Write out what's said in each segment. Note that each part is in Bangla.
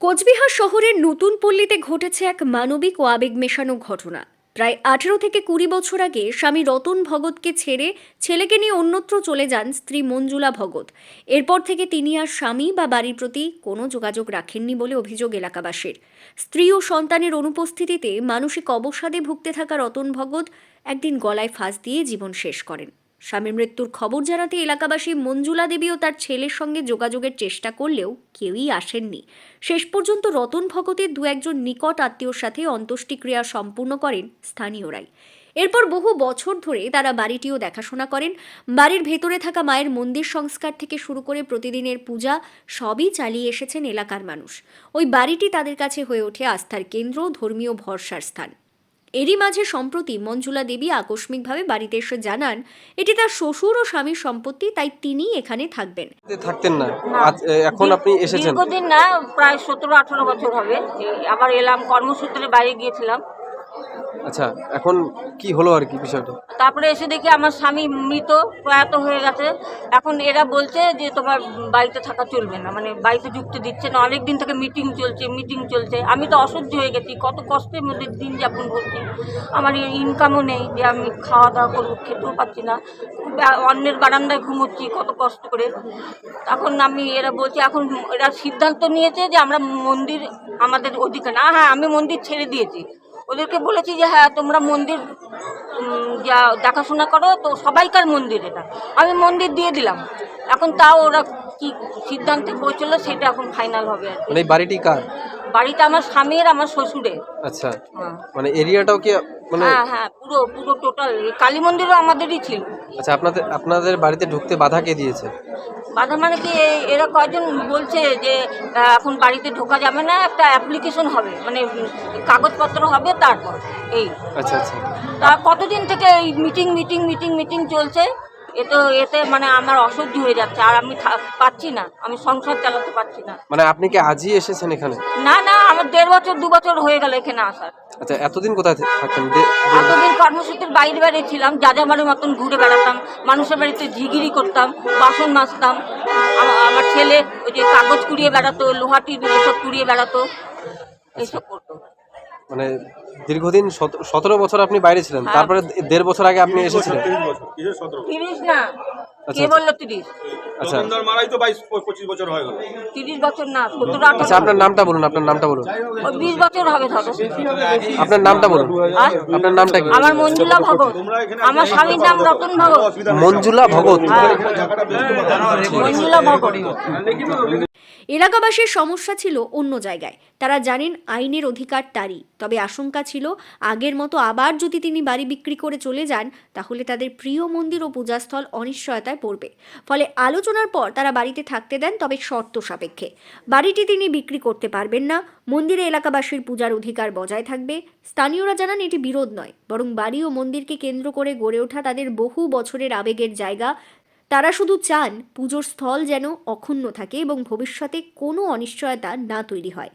কোচবিহার শহরের নতুন পল্লীতে ঘটেছে এক মানবিক ও আবেগ মেশানো ঘটনা। প্রায় আঠেরো থেকে কুড়ি বছর আগে স্বামী রতন ভগতকে ছেড়ে ছেলেকে নিয়ে অন্যত্র চলে যান স্ত্রী মঞ্জুলা ভগত এরপর থেকে তিনি আর স্বামী বা বাড়ির প্রতি কোনো যোগাযোগ রাখেননি বলে অভিযোগ এলাকাবাসীর। স্ত্রী ও সন্তানের অনুপস্থিতিতে মানসিক অবসাদে ভুগতে থাকা রতন ভগত একদিন গলায় ফাঁস দিয়ে জীবন শেষ করেন। স্বামীর মৃত্যুর খবর জানাতে এলাকাবাসী মঞ্জুলা দেবী ও তার ছেলের সঙ্গে যোগাযোগের চেষ্টা করলেও কেউই আসেননি। শেষ পর্যন্ত রতন ভগতের দু একজন নিকট আত্মীয়র সাথে অন্ত্যেষ্টিক্রিয়া সম্পূর্ণ করেন স্থানীয়রাই। এরপর বহু বছর ধরে তারা বাড়িটিও দেখাশোনা করেন। বাড়ির ভেতরে থাকা মায়ের মন্দির সংস্কার থেকে শুরু করে প্রতিদিনের পূজা সবই চালিয়ে এসেছেন এলাকার মানুষ। ওই বাড়িটি তাদের কাছে হয়ে ওঠে আস্থার কেন্দ্র ধর্মীয় ভরসার স্থান। এরই মাঝে সম্প্রতি মঞ্জুলা দেবী আকস্মিকভাবে বাড়িতে এসে জানান এটি তার শ্বশুর ও স্বামীর সম্পত্তি তাই তিনি এখানে থাকবেন। থাকতেন না। এখন আপনি এসেছেন? দীর্ঘদিন না প্রায় সতেরো আঠারো বছর হবে। আবার এলাম কর্মসূত্রে বাইরে গিয়েছিলাম। আচ্ছা এখন কি হলো আর কি বিষয়টা? তারপরে এসে দেখি আমার স্বামী মৃত, প্রয়াত হয়ে গেছে। এখন এরা বলছে যে তোমার বাড়িতে থাকা চলবে না মানে বাড়িতে যুক্তি দিচ্ছে না। অনেক দিন থেকে মিটিং চলছে মিটিং চলছে। আমি তো অসহ্য হয়ে গেছি, কত কষ্টের মধ্যে দিন যাপন করছি। আমার ইনকামও নেই যে আমি খাওয়া দাওয়া করব, খেতেও পাচ্ছি না। অন্যের বারান্দায় ঘুমোচ্ছি, কত কষ্ট করে। তখন আমি, এরা বলছি, এখন এরা সিদ্ধান্ত নিয়েছে যে আমরা মন্দির আমাদের অধিকার, না হ্যাঁ আমি মন্দির ছেড়ে দিয়েছি। ওদেরকে বলেছি যে হ্যাঁ তোমরা মন্দির যা দেখাশোনা করো। তো সবাইকার মন্দির এটা। আমি মন্দির দিয়ে দিলাম। এখন তাও ওরা কি সিদ্ধান্তে পৌঁছলো সেটা এখন ফাইনাল হবে আর। মানে বাড়িটি কার? বাড়িটা আমার স্বামীর আমার শ্বশুরের। আচ্ছা। হ্যাঁ। মানে এরিয়াটাও কি মানে হ্যাঁ হ্যাঁ পুরো পুরো টোটাল কালী মন্দিরও আমাদেরই ছিল। আচ্ছা আপনাদের আপনাদের বাড়িতে ঢুকতে বাধা কে দিয়েছে? বাধা মানে কি এরা কয়জন বলছে যে এখন বাড়িতে ঢোকা যাবে না একটা অ্যাপ্লিকেশন হবে মানে কাগজপত্র হবে তারপর এই। আচ্ছা আচ্ছা। তা কতদিন থেকে এই মিটিং মিটিং মিটিং মিটিং চলছে? এ তো এতে মানে আমার অসহ্য হয়ে যাচ্ছে আর আমি পাচ্ছি না আমি সংসার চালাতে পারছি না। মানে আপনি কি আজই এসেছেন এখানে? না না আমার দেড় বছর দু বছর হয়ে গেল এখানে আসার। আচ্ছা এতদিন কোথায় থাকতেন? এতদিন কর্মসূচির বাইরে বাইরে ছিলাম যাযাবারের মতন ঘুরে বেড়াতাম মানুষের বাড়িতে ঝিগিরি করতাম বাসন মাজতাম আমার ছেলে ওই যে কাগজ কুড়িয়ে বেড়াতো লোহাটি এসব কুড়িয়ে বেড়াতো এইসব করতো। মানে দীর্ঘদিন সতেরো বছর আপনি বাইরে ছিলেন হ্যাঁ। তারপরে দেড় বছর আগে আপনি এসেছিলেন। তিরিশ না আচ্ছা, আচ্ছা। আচ্ছা। আপনার নামটা বলুন আপনার নামটা বলুন। বিশ বছর হবে আপনার নামটা বলুন। আপনার নামটা কি? আমার মঞ্জুলা ভগত আমার স্বামীর নাম রতন ভগত মঞ্জুলা ভগত হ্যাঁ। মঞ্জুলা ভগত এলাকাবাসীর সমস্যা ছিল অন্য জায়গায়। তারা জানেন আইনের অধিকার তারই। তবে আশঙ্কা ছিল আগের মতো আবার যদি তিনি বাড়ি বিক্রি করে চলে যান, তাহলে তাদের প্রিয় মন্দির ও পূজাস্থল অনিশ্চয়তায় পড়বে। ফলে আলোচনার পর তারা বাড়িতে থাকতে দেন, তবে শর্ত সাপেক্ষে। বাড়িটি তিনি বিক্রি করতে পারবেন না। মন্দিরে এলাকাবাসীর পূজার অধিকার বজায় থাকবে। স্থানীয়রা জানান এটি বিরোধ নয়, বরং বাড়ি ও মন্দিরকে কেন্দ্র করে গড়ে ওঠা তাদের বহু বছরের আবেগের জায়গা। তারা শুধু চান পুজোর স্থল যেন অক্ষুণ্ণ থাকে এবং ভবিষ্যতে কোনো অনিশ্চয়তা না তৈরি হয়।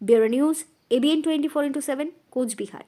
Bureau news ABN twenty four into seven Cooch Behar